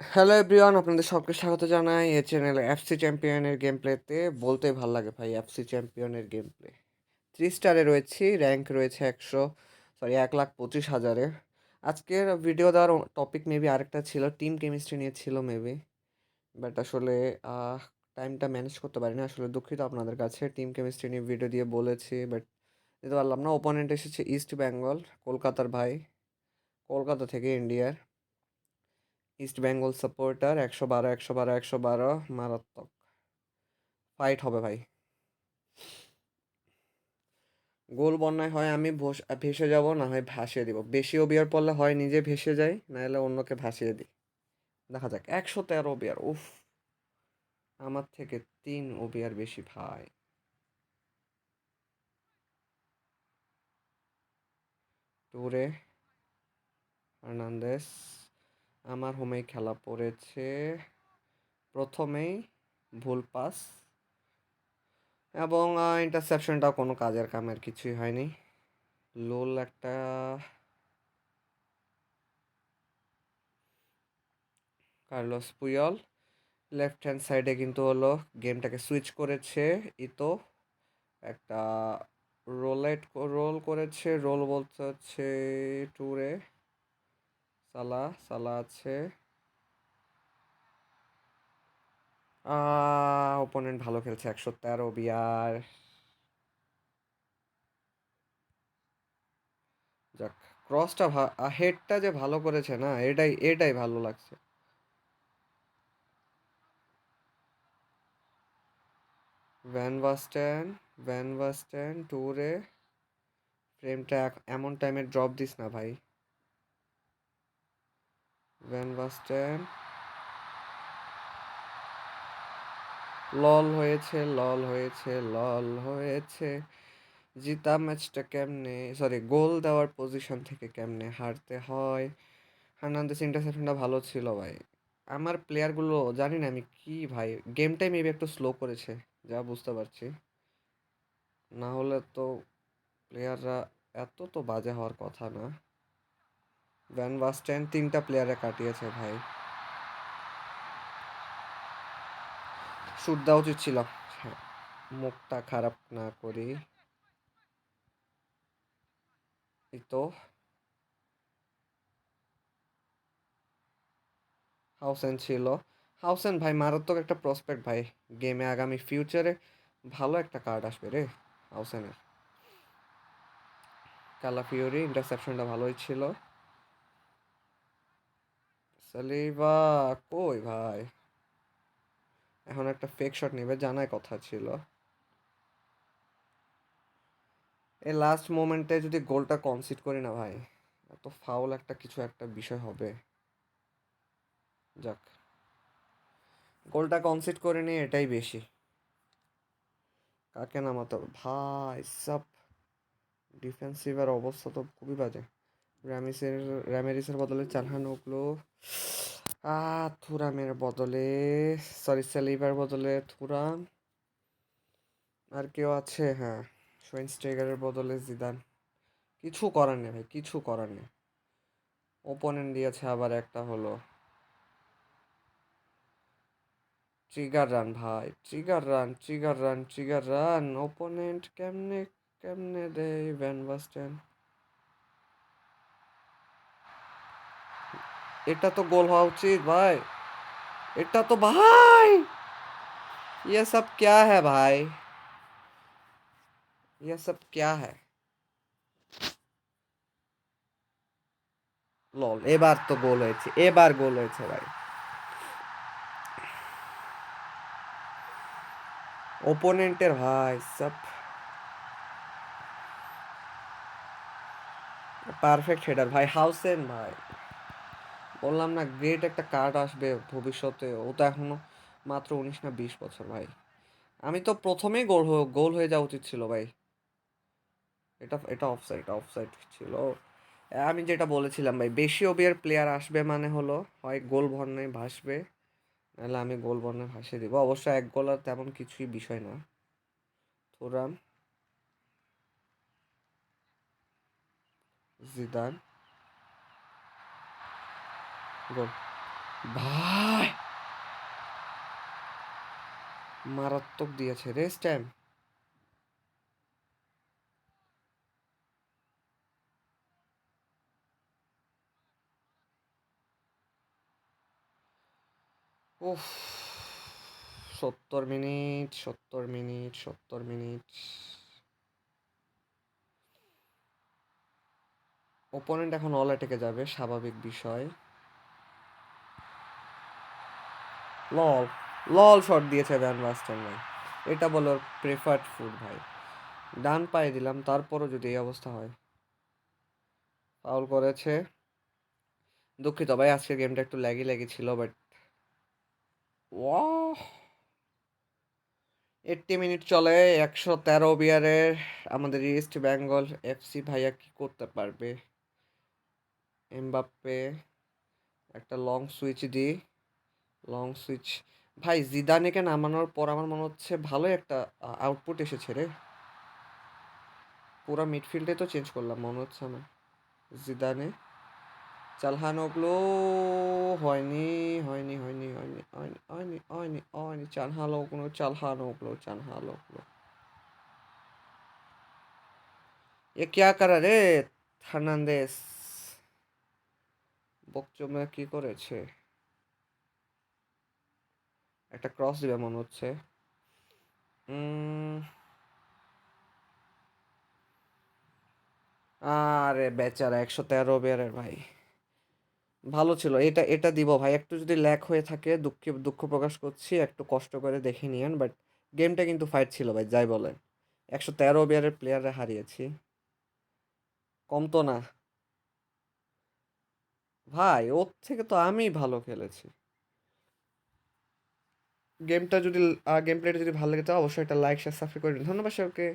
Hello everyone আপনাদের সবকে স্বাগত জানাই এই চ্যানেলে এফসি চ্যাম্পিয়নের গেম প্লেতে বলতেই ভালো লাগে ভাই এফসি চ্যাম্পিয়নের গেম প্লে থ্রি স্টারে রয়েছি র্যাঙ্ক রয়েছে একশো সরি এক লাখ পঁচিশ হাজারে। আজকের ভিডিও দেওয়ার টপিক মেবি আরেকটা ছিল টিম কেমিস্ট্রি নিয়ে ছিল মেবি বাট আসলে টাইমটা ম্যানেজ করতে পারিনি, আসলে দুঃখিত আপনাদের কাছে। টিম কেমিস্ট্রি নিয়ে ভিডিও দিয়ে বলেছি বাট দিতে পারলাম না। ওপোনেন্ট এসেছে ইস্ট বেঙ্গল কলকাতার ভাই, কলকাতা থেকে ইন্ডিয়ার ইস্ট বেঙ্গল সাপোর্টার একশো বারো একশো বারো একশো বারো, মারাত্মক। ফাইট হবে ভাই। গোল বন্যায় হয় আমি ভস- যাব, না হয় ভাসিয়ে দিব। বেশি ওবিয়ার পড়লে হয় নিজে ভেসে যাই নাহলে অন্যকে ভাসিয়ে দিই। দেখা যাক, একশো তেরো ওবিয়ার উফ। আমার থেকে তিন ওবিয়ার বেশি ভাই। টুরে ফার্নান্দেস আমার হোমে খেলা পড়েছে। প্রথমেই ভুল পাস এবং ইন্টারসেপশনটা কোনো কাজের কামের কিছুই হয়নি। লোল একটা কার্লোস পুয়ল লেফট হ্যান্ড সাইডে কিন্তু হলো গেমটাকে সুইচ করেছে ইতো। একটা রোলেট রোল করেছে রোল বলতে হচ্ছে ট্যুরে সালা সালা আছে। ওপোনেন্ট ভালো খেলছে, একশো তেরো বিয়ার যাক ক্রসটা হেডটা যে ভালো করেছে না, এটাই এটাই ভালো লাগছে। ভ্যান বাস্টেন ভ্যান বাস্টেন ট্যুরে ফ্রেমটা এমন টাইমে ড্রপ দিস না ভাই। ভ্যান বাস্টেন লল হয়েছে লল হয়েছে লল হয়েছে। জিতা ম্যাচটা কেমনে? সরি গোল দেওয়ার পজিশন থেকে কেমনে হারতে হয়? হার্নান্দেস ইন্টারসেপশনটা ভালো ছিল ভাই। আমার প্লেয়ারগুলো জানি না আমি কি ভাই গেমটাই মেবি একটু স্লো করেছে, যা বুঝতে পারছি। না হলে তো প্লেয়াররা এত তো বাজে হওয়ার কথা না। ভ্যান বাস্টেন তিনটা প্লেয়ারে কাটিয়েছে ভাই। শুট দেওয়া উচিত ছিল। হ্যাঁ, মুখটা খারাপ না করি। তো। হাউসেন ছিল। হাউসেন ভাই মারাত্মক একটা প্রসপেক্ট ভাই। গেমে আগামী ফিউচারে ভালো একটা কার্ড আসবে রে হাউসেনের। কালাফিওরি ইন্টারসেপশনটা ভালোই ছিল। সালিবা কই ভাই? এখন একটা ফেক শট নেবে জানাই কথা ছিল। এই লাস্ট মোমেন্টে যদি গোলটা কনসিড করি না ভাই, এত ফাউল একটা কিছু একটা বিষয় হবে। যাক। গোলটা কনসিড করে নিয়ে এটাই বেশি। কাকে নামাতে ভাই, সব। ডিফেন্সিভের অবস্থা তো খুবই বাজে। র্যামিসের র্যামেরিসের বদলে চালহান আ, থুরামের বদলে সরি সেলিভার বদলে থুরাম। আর কেউ আছে? হ্যাঁ শোয়েনস্টেগারের বদলে জিদান। কিছু করার নেই ভাই, কিছু করার নেই। ওপোনেন্ট দিয়েছে আবার একটা হলো। ট্রিগার রান ভাই trigger run trigger run trigger run opponent কেমনে কেমনে দেয় ভ্যান বাস্টেন এটা তো গোল হওয়া উচিত ভাই এটা তো ভাই ये सब क्या है भाई ये सब क्या है লল এবার তো গোল হয়েছে এবার গোল হয়েছে ভাই ওপোনেন্টের ভাই সব পারফেক্ট হেডার ভাই হাউসেন ভাই বললাম না গ্রেট একটা কার্ড আসবে ভবিষ্যতে। ও তো এখনও মাত্র উনিশ না বিশ বছর ভাই। আমি তো প্রথমেই গোল গোল হয়ে যাওয়া উচিত ছিল ভাই। এটা এটা অফসাইড অফসাইড ছিল। আমি যেটা বলেছিলাম ভাই, বেশি ওবিয়ার প্লেয়ার আসবে মানে হলো, হয় গোল বন্যায় ভাসবে, নাহলে আমি গোল বন্যায় ভাসিয়ে দিব। অবশ্য এক গোল আর তেমন কিছুই বিষয় না। থোরাম, জিদান। গোল ভাই! মারাত্মক দিয়েছে রেস্ট টাইম সত্তর মিনিট সত্তর মিনিট সত্তর মিনিট। ওপোনেন্ট এখন অল অ্যাটেকে যাবে, স্বাভাবিক বিষয়। লল লল শট দিয়েছে ভ্যান বাস্টার ভাই। এটা বলো প্রেফার্ড ফুড ভাই। ডান পায়ে দিলাম, তারপরও যদি এই অবস্থা হয়। ফাউল করেছে। দুঃখিত ভাই, আজকের গেমটা একটু ল্যাগি ল্যাগি ছিল বাট ওয়াহ! এইটটি মিনিট চলে, একশো তেরো বিয়ারের আমাদের ইস্ট বেঙ্গল এফসি ভাইয়া কি করতে পারবে? এমবাপ্পে একটা লং সুইচ দি লং সুইচ ভাই জিদানেকে নামানোর পর আমার মনে হচ্ছে ভালোই একটা আউটপুট এসেছে রে পুরো মিডফিল্ডে তো চেঞ্জ করলাম মনে হচ্ছে আমার জিদানে চালহানোগুলো হয়নি হয়নি হয়নি হয়নি হয়নি হয়নি হয়নি হয়নি চালহালোগুলো চালহানোগুলো চালহালোগুলো ये क्या करा রে ফার্নান্দেস বকচমে কি করেছে একটা ক্রস দিবে মনে হচ্ছে। আরে বেচারা, একশো তেরো বিয়ারের ভাই। ভালো ছিল, এটা এটা দিব ভাই। একটু যদি ল্যাক হয়ে থাকে, দুঃখ দুঃখ প্রকাশ করছি, একটু কষ্ট করে দেখে নিয়েন বাট গেমটা কিন্তু ফাইট ছিল ভাই, যাই বলেন। একশো তেরো বিয়ারের প্লেয়াররা হারিয়েছি। কম তো না। ভাই, ওর থেকে তো আমি ভালো খেলেছি। গেমটা যদি গেম প্লেটা যদি ভালো লাগে তো অবশ্যই একটা লাইক শেয়ার সাবস্ক্রাইব করে ধন্যবাদ সবাইকে।